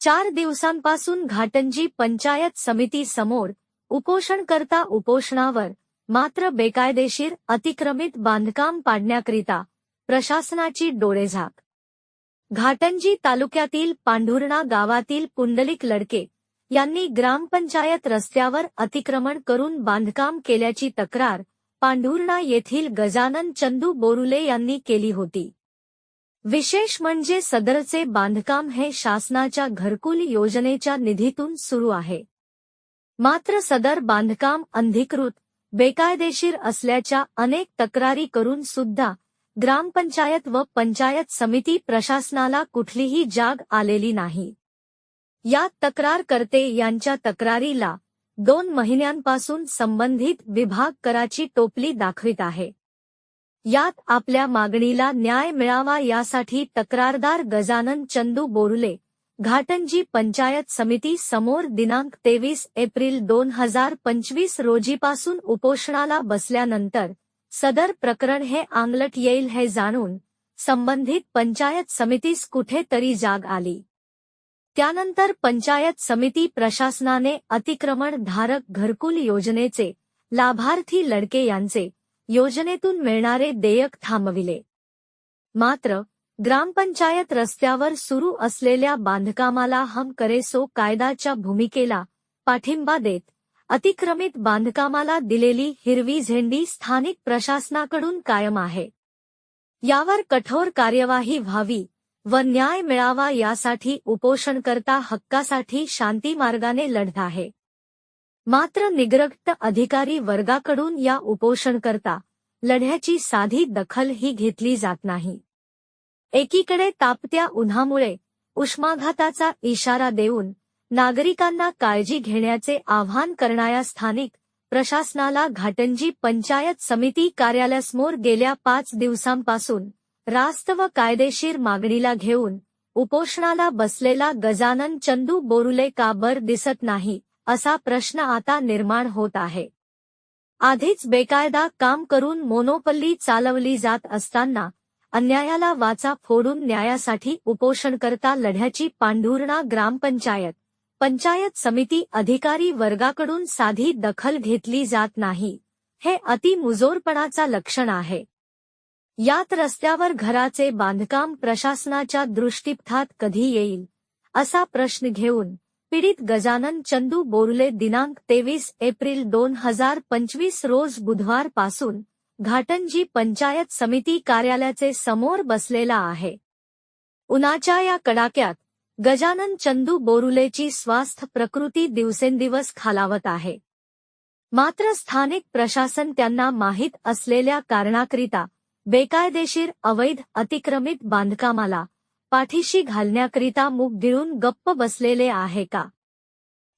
चार दिवसांपासून घाटंजी पंचायत समिती समोर उपोषणकर्ता उपोषणावर मात्र बेकायदेशीर अतिक्रमित बांधकाम पाडण्याकरिता प्रशासनाची डोळेझाक. घाटंजी तालुक्यातील पांढुर्णा गावातील पुंडलिक लडके यांनी ग्रामपंचायत रस्त्यावर अतिक्रमण करून बांधकाम केल्याची तक्रार पांढुर्णा येथील गजानन चंदू बोरुले यांनी केली होती. विशेष म्हणजे सदरचे बांधकाम हे शासनाच्या घरकुल योजनेच्या निधीतून सुरू आहे. मात्र सदर बांधकाम अंधिकृत बेकायदेशीर असल्याच्या अनेक तक्रारी करून सुद्धा ग्रामपंचायत व पंचायत समिती प्रशासनाला कुठलीही जाग आलेली नाही. यात तक्रारकर्ते यांच्या तक्रारीला दोन महिन्यांपासून संबंधित विभाग कराची टोपली दाखवित आहे. यात आपल्या मागणीला न्याय मिळावा यासाठी तक्रारदार गजानन चंदू बोरुले घाटंजी पंचायत समिती समोर दिनांक तेवीस एप्रिल दोन हजार पंचवीस रोजीपासून उपोषणाला बसल्यानंतर सदर प्रकरण हे आंगलट येईल हे जाणून संबंधित पंचायत समितीस कुठेतरी जाग आली. त्यानंतर पंचायत समिती प्रशासनाने अतिक्रमण धारक घरकुल योजनेचे लाभार्थी लडके यांचे योजनेतून मिळणारे देयक थांबविले. मात्र ग्रामपंचायत रस्त्यावर सुरू असलेल्या बांधकामाला हम करेसो कायदाच्या भूमिकेला पाठिंबा देत अतिक्रमित बांधकामाला दिलेली हिरवी झेंडी स्थानिक प्रशासनाकडून कायम आहे. यावर कठोर कार्यवाही व्हावी व न्याय मिळावा यासाठी उपोषणकर्ता हक्कासाठी शांती मार्गाने लढत आहे. मात्र निग्रक्त अधिकारी वर्गाकडून या उपोषणकरता लढ्याची साधी दखल ही घेतली जात नाही. एकीकडे तापत्या उन्हामुळे उष्माघाताचा इशारा देऊन नागरिकांना काळजी घेण्याचे आवाहन करणाऱ्या स्थानिक प्रशासनाला घाटंजी पंचायत समिती कार्यालयासमोर गेल्या पाच दिवसांपासून रास्त व कायदेशीर मागणीला घेऊन उपोषणाला बसलेला गजानन चंदू बोरुले का बर दिसत नाही? असा प्रश्न आता निर्माण होत आहे. आधीच बेकायदा काम करून मोनोपल्ली चालवली जात असताना अन्यायाला वाचा फोडून न्यायासाठी उपोषणकर्ता लढ्याची पांढुर्णा ग्रामपंचायत पंचायत समिती अधिकारी वर्गाकडून साधी दखल घेतली जात नाही. हे अतिमुजोरपणाचा लक्षण आहे. यात रस्त्यावर घराचे बांधकाम प्रशासनाच्या दृष्टीपथात कधी येईल असा प्रश्न घेऊन पीडित गजानन चंदू बोरले दिनांक तेवीस एप्रिल दोन हजार पंचवीस रोज बुधवारपासून घाटंजी पंचायत समिती कार्यालयाचे समोर बसलेला आहे. उन्हाच्या या कडाक्यात गजानन चंदू बोरुलेची स्वास्थ्य प्रकृती दिवसेंदिवस खालावत आहे. मात्र स्थानिक प्रशासन त्यांना माहीत असलेल्या कारणाकरिता बेकायदेशीर अवैध अतिक्रमित बांधकामाला पाठीशी घालण्याकरिता मुख गिळून गप्प बसलेले आहे का?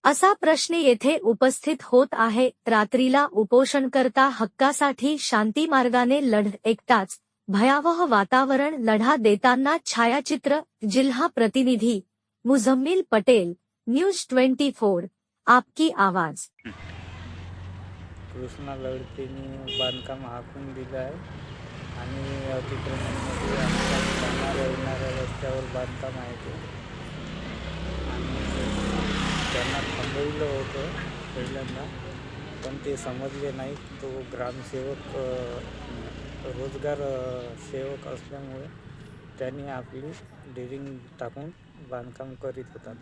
असा प्रश्न येथे उपस्थित होत आहे. रात्रीला उपोषणकर्ता हक्कासाठी शांती मार्गाने लढ एकटाच भयावह वातावरण लढा देताना छायाचित्र जिल्हा प्रतिनिधी Muzammil Patel news twenty four आपकी आवाज. कृष्णा लढतीने बांधकाम हाकून दिलं आहे आणि जाणाऱ्या येणाऱ्या रस्त्यावर बांधकाम आहे ते. आणि त्यांना थांबविलं होतं पहिल्यांदा पण ते समजले नाही. तो ग्रामसेवक रोजगार सेवक असल्यामुळे त्यांनी आपली डेरिंग टाकून बांधकाम करीत होता.